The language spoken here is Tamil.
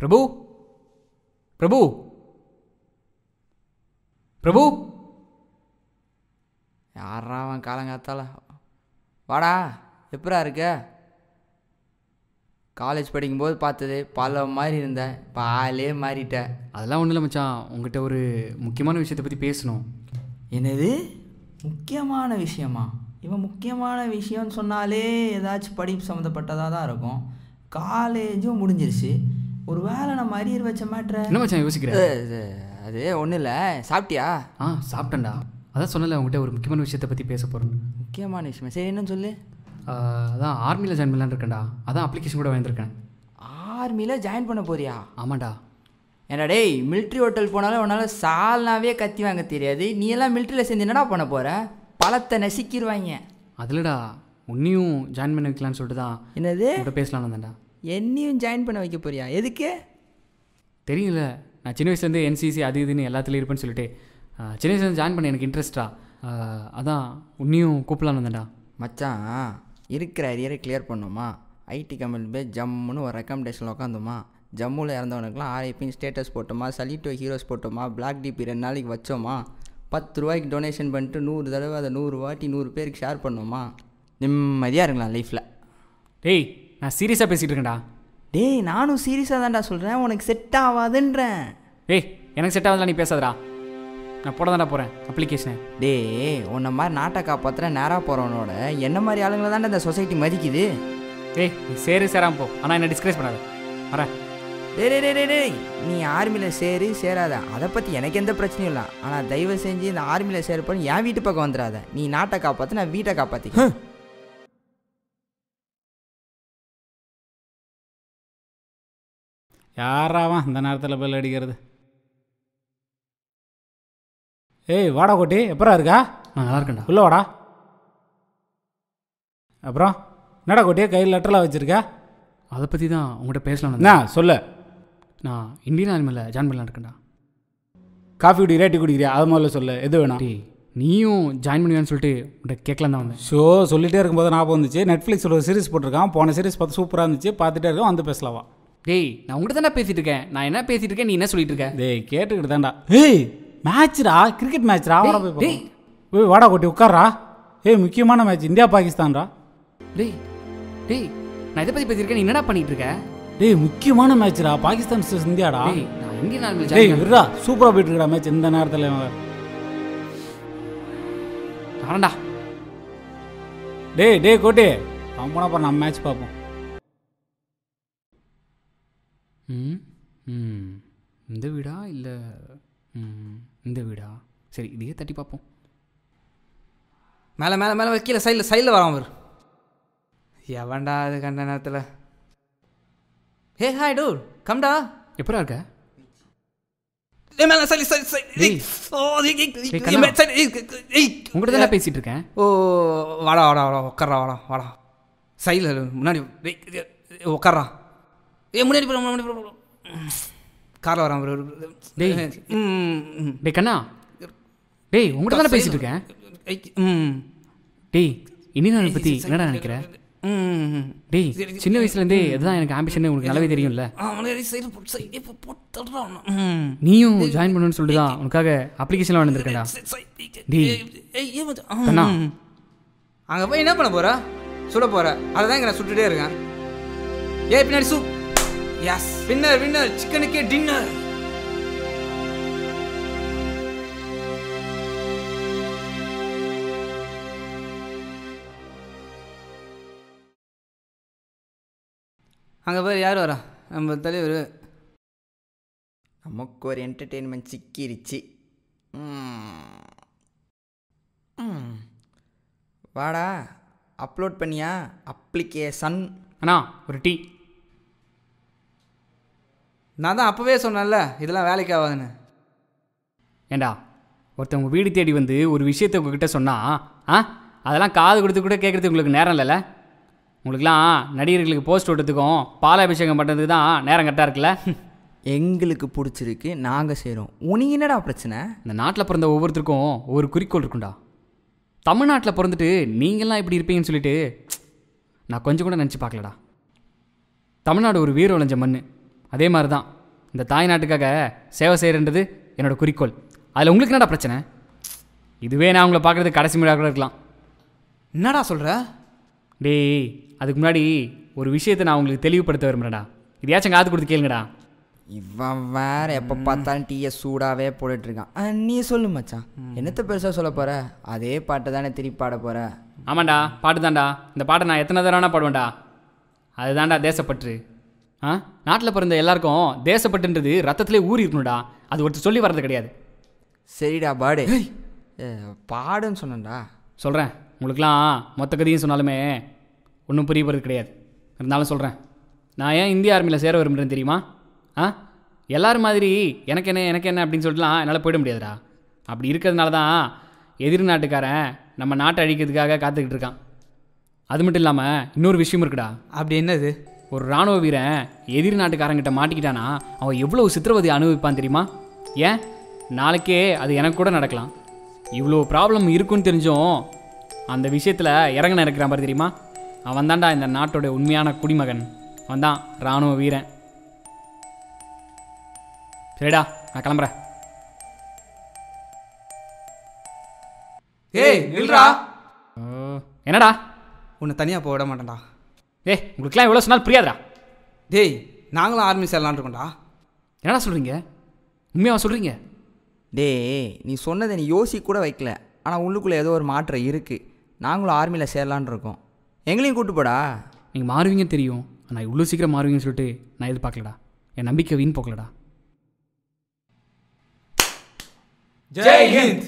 பிரபு பிரபு பிரபு. யாரா அவன் காலங்காத்தால? வாடா எப்படா இருக்க? காலேஜ் படிக்கும்போது பார்த்தது பல மாதிரி இருந்த பாலே மாறிட்ட. அதெல்லாம் ஒன்றும் இல்லை மச்சான். உங்ககிட்ட ஒரு முக்கியமான விஷயத்தை பற்றி பேசணும். என்னது? முக்கியமான விஷயமா? இவன் முக்கியமான விஷயம்னு சொன்னாலே ஏதாச்சும் படிப்பு சம்மந்தப்பட்டதாக தான் இருக்கும். காலேஜும் முடிஞ்சிருச்சு. ஒரு வேலை நம்ம அரியர் வச்ச மாட்டுற. என்ன மச்சான் யோசிக்கிறேன் அது ஒன்றும் இல்லை. சாப்பிட்டியா? ஆ சாப்பிட்டேன்டா. அதான் சொன்னல உங்ககிட்ட ஒரு முக்கியமான விஷயத்தை பற்றி பேச போகிறேன் முக்கியமான விஷயமா? சரி என்னன்னு சொல்லு. அதான் ஆர்மியில் ஜாயின் பண்ணலான்னு இருக்கேன்டா. அதான் அப்ளிகேஷன் கூட வாங்கியிருக்கேன் ஆர்மியில் ஜாயின் பண்ண போறியா? ஆமாண்டா. ஏன்னா டேய் மிலிட்ரி ஹோட்டல் போனாலும் உன்னால் சால்னாவே கத்தி வாங்க தெரியாது. நீ எல்லாம் மிலிட்ரியில் சேர்ந்து என்னடா பண்ண போகிற பழத்தை நசுக்கிடுவாங்க அதில்டா உன்னையும் ஜாயின் பண்ண வைக்கலான்னு சொல்லிட்டு தான் என்னது பேசலான்னு வந்தேன்டா. என்னையும் ஜாயின் பண்ண வைக்க போறியா? எதுக்கு? தெரியல. நான் சின்ன வயசுலேருந்து என்சிசி அது இதுன்னு எல்லாத்துலேயும் இருப்பேன்னு சொல்லிட்டு சின்ன வயசுலேருந்து ஜாயின் பண்ண எனக்கு இன்ட்ரெஸ்டா அதான் உன்னையும் கூப்பிடலான்னு வந்தேன்டா. மச்சான் இருக்கிற அரியரை கிளியர் பண்ணோமா? ஐடி கம்பெனி போய் ஜம்முன்னு ஒரு ரெக்கமெண்டேஷனில் உட்காந்தோமா ஜம்முவில் இறந்தவனுக்குலாம் ஆர்ஐபின்னு ஸ்டேட்டஸ் போட்டோமா? சலிட்டோ ஹீரோஸ் போட்டோமா? பிளாக் டிபி ரெண்டு நாளைக்கு வச்சோமா? பத்து ரூபாய்க்கு டொனேஷன் பண்ணிட்டு நூறு தடவை அதை நூறு வாட்டி நூறு பேருக்கு ஷேர் பண்ணோமா? நிம்மதியாக இருக்கலாம் லைஃப்பில் டேய் நான் சீரியஸாக பேசிகிட்டு இருக்கேன்டா. டேய் நானும் சீரியஸாக தான்டா சொல்கிறேன் உனக்கு செட் ஆகாதுன்றேன் டேய் எனக்கு செட் ஆகுதுல நீ பேசாதடா. நான் போட தான்டா போகிறேன் அப்ளிகேஷனை டேய் உன்னை மாதிரி நாட்டை காப்பாற்றுற நேராக போகிறவனோட என்ன மாதிரி ஆளுங்களை தானே இந்த சொசைட்டி மதிக்குது? டேய் நீ சேரு சேராம போ. ஆனால் என்ன டிஸ்கரேஜ் பண்ணாத. வரேன். டேய் டேய், டேய் டேய் நீ ஆர்மியில் சேரு சேராத. அதை பற்றி எனக்கு எந்த பிரச்சனையும் இல்லை. ஆனால் தயவு செஞ்சு இந்த ஆர்மியில் சேரப்போ என் வீட்டு பக்கம் வந்துடாத. நீ நாட்டை காப்பாற்று நான் வீட்டை காப்பாற்றி யாராவன் இந்த நேரத்தில் பெல் அடிக்கிறது? ஏய் வாடா கோட்டி எப்பரா இருக்கா? நான் நல்லா இருக்கேன்டா. உள்ள வாடா. அப்புறம் என்னடா கோட்டி கையில் லெட்டர்லாம் வச்சுருக்க? அதை பற்றி தான் உங்கள்கிட்ட வந்தேன். சொல்லு. நான் இந்தியன் ஆர்மியில் ஜாயின் பண்ணலான்னு இருக்கேன்டா. காஃபி குடிக்கிறியா டீ குடிக்கிறியா? அது முதல்ல சொல்லு எது வேணும்? டேய் நீயும் ஜாயின் பண்ணுவியான்னு சொல்லிட்டு உங்கள்கிட்ட கேட்கலாம் தான் வந்தேன். ஷோ சொல்லிட்டே இருக்கும்போது ஞாபகம் வந்துச்சு. நெட்ஃப்ளிக்ஸில் ஒரு சீரிஸ் போட்டிருக்கான். போன சீரிஸ் பார்த்து சூப்பராக இருந்துச்சு. பார்த்துட்டே இருக்கோம் வந்து பேசலாவா டேய் நான் உங்கள்கிட்ட தானே பேசிட்டு இருக்கேன் நான் என்ன பேசிட்டு இருக்கேன் நீ என்ன சொல்லிட்டு இருக்க டேய் கேட்டுக்கிட்டு தான்டா. ஏய் மேட்ச்டா கிரிக்கெட் மேட்ச்டா? வர போய் டேய். ஏய் வாடா கோட்டி உட்கார்றா. ஏய் முக்கியமான மேட்ச் இந்தியா பாகிஸ்தான்டா. டேய் டேய் நான் இதை பற்றி பேசியிருக்கேன் நீ என்னடா பண்ணிட்டு இருக்க டேய் முக்கியமான மேட்ச்டா பாகிஸ்தான் vs இந்தியாடா. டேய் நான் இந்தியன் ஆர்மியில் டேய் விட்றா சூப்பரா போயிட்டு இருக்கா மேட்ச் இந்த நேரத்தில் வரேன்டா டேய் டேய் கோட்டி அவன் போனா நம்ம மேட்ச் பார்ப்போம். ம் ம். இந்த வீடா இல்லை ம் இந்த வீடா? சரி இதையே தட்டி பார்ப்போம். மேலே மேலே மேலே கீழே சைடில் சைடில் வரான் அவர் எவன்டா அது கண்ட நேரத்தில்? Hey hi two. கம்டா எப்படா இருக்க. உங்கள்கிட்ட தானே பேசிட்டு இருக்கேன். ஓ வாடா வாடா வாடா உட்காரா வாடா வாடா. சைடில் முன்னாடி உட்காரா ஏ முன்னாடி போடா. காரில் வரான் bro. டேய். டேய் கண்ணா. டேய் உங்கள்கிட்ட தானே பேசிட்டு இருக்கேன். ம். டேய் இந்தியன் ஆர்மி பற்றி என்னடா நினைக்கிற? ம் டேய் சின்ன வயசுலேருந்தே இதுதான் எனக்கு ஆம்பிஷன் உனக்கு நல்லாவே தெரியும்ல. நீயும் ஜாயின் பண்ணணும்னு சொல்லிட்டு தான் உனக்காக அப்ளிகேஷன்லாம் வந்திருக்கேன்டா டேய். கண்ணா. அங்கே போய் என்ன பண்ண போற? சுட போற. அதை தான் நான் சுட்டுட்டே இருக்கேன். ஏய் பின்னாடி சூப் எஸ் வின்னர் வின்னர் சிக்கனுக்கே டின்னர் அங்கே போய் யார் வரா? நம்ம தலைவர். நமக்கு ஒரு என்டர்டெயின்மெண்ட் சிக்கிருச்சு. வாடா அப்லோட் பண்ணியா? அப்ளிகேஷன் அண்ணா ஒரு டீ. நான் தான் அப்போவே சொன்னேன்ல இதெல்லாம் வேலைக்கு ஆகாதுன்னு. ஏண்டா ஒருத்தவங்க வீடு தேடி வந்து ஒரு விஷயத்தை உங்ககிட்ட சொன்னா ஆ? அதெல்லாம் காது கொடுத்து கூட கேட்குறதுக்கு உங்களுக்கு நேரம் இல்லைல்ல? உங்களுக்குலாம் நடிகர்களுக்கு போஸ்ட் ஓட்டுறதுக்கும் பாலாபிஷேகம் பண்ணுறதுக்கு தான் நேரம் கரெக்டாக இருக்குல்ல? எங்களுக்கு பிடிச்சிருக்கு நாங்கள் செய்கிறோம் உனக்கு என்னடா பிரச்சனை? இந்த நாட்டில் பிறந்த ஒவ்வொருத்தருக்கும் ஒவ்வொரு குறிக்கோள் இருக்கும்டா. தமிழ்நாட்டில் பிறந்துட்டு நீங்கள்லாம் இப்படி இருப்பீங்கன்னு சொல்லிட்டு நான் கொஞ்சம் கூட நினச்சி பார்க்கலடா. தமிழ்நாடு ஒரு வீர உழைஞ்ச மண் அதே மாதிரி தான் இந்த தாய் நாட்டுக்காக சேவை செய்கிறன்றது என்னோட குறிக்கோள். அதில் உங்களுக்கு என்னடா பிரச்சனை? இதுவே நான் உங்களை பார்க்குறது கடைசி முறையாக கூட இருக்கலாம். என்னடா சொல்கிற டேய் அதுக்கு முன்னாடி ஒரு விஷயத்தை நான் உங்களுக்கு தெளிவுபடுத்த விரும்புகிறேன்டா இதையாச்சும் காது கொடுத்து கேளுங்கடா. இவன் வேற எப்போ பார்த்தாலும் டீயை சூடாகவே போட்டுட்ருக்கான். நீ சொல்லு மச்சான். என்னத்த பெருசாக சொல்ல போற? அதே பாட்டை தானே திருப்பி பாட போற? ஆமாண்டா பாட்டு தான்டா. இந்த பாட்டை நான் எத்தனை தடவை பாடுவேன்டா. அதுதான்டா தேசப்பற்று. ஆ? நாட்டில் பிறந்த எல்லாருக்கும் தேசப்பற்றுன்றது ரத்தத்திலே ஊறி இருக்கணும்டா அது ஒருத்தர் சொல்லி வர்றது கிடையாது. சரிடா பாடு. பாடுன்னு சொன்னேன்டா. சொல்கிறேன் உங்களுக்குலாம் மொத்த கதையும் சொன்னாலுமே ஒன்றும் புரிய போகிறது கிடையாது. இருந்தாலும் சொல்கிறேன் நான் ஏன் இந்திய ஆர்மியில் சேர விரும்புகிறேன் தெரியுமா? ஆ? எல்லாரும் மாதிரி எனக்கு என்ன எனக்கு என்ன அப்படின்னு சொல்லிட்டுலாம் என்னால் போயிட முடியாதுடா. அப்படி இருக்கிறதுனால தான் எதிர் நாட்டுக்காரன் நம்ம நாட்டை அழிக்கிறதுக்காக காத்துக்கிட்டு இருக்கான். அது மட்டும் இல்லாமல் இன்னொரு விஷயம் இருக்குடா. அப்படி என்னது? ஒரு ராணுவ வீரன் எதிர் நாட்டுக்காரங்கிட்ட மாட்டிக்கிட்டானா அவன் எவ்வளோ சித்திரவதை அனுபவிப்பான் தெரியுமா? ஏன்? நாளைக்கே அது எனக்கு கூட நடக்கலாம். இவ்வளோ ப்ராப்ளம் இருக்குன்னு தெரிஞ்சும் அந்த விஷயத்தில் இறங்க நடக்கிறான் பாரு தெரியுமா? அவன் தான்டா இந்த நாட்டோட உண்மையான குடிமகன். அவன் தான் ராணுவ வீரன். சரிடா நான் கிளம்புறேன். ஏய் நில்றா. என்னடா? உன்னை தனியாக போக விட மாட்டேன்டா. ஏய் உங்களுக்குலாம் எவ்வளோ சொன்னால் புரியாதுடா. டேய் நாங்களும் ஆர்மி சேரலான் இருக்கோம்டா. என்னடா சொல்கிறீங்க உண்மையாக சொல்கிறீங்க டேய் நீ சொன்னதை நீ யோசிக்க கூட வைக்கல. ஆனால் உள்ளுக்குள்ளே ஏதோ ஒரு மாற்றம் இருக்குது நாங்களும் ஆர்மியில் சேரலான்னு இருக்கோம். எங்களையும் கூட்டு போடா. நீங்கள் மாறுவீங்கன்னு தெரியும். ஆனால் இவ்வளோ சீக்கிரம் மாறுவீங்கன்னு சொல்லிட்டு நான் எதிர்பார்க்கலடா என் நம்பிக்கை வீண் போக்கலடா. ஜெய் ஹிந்த்!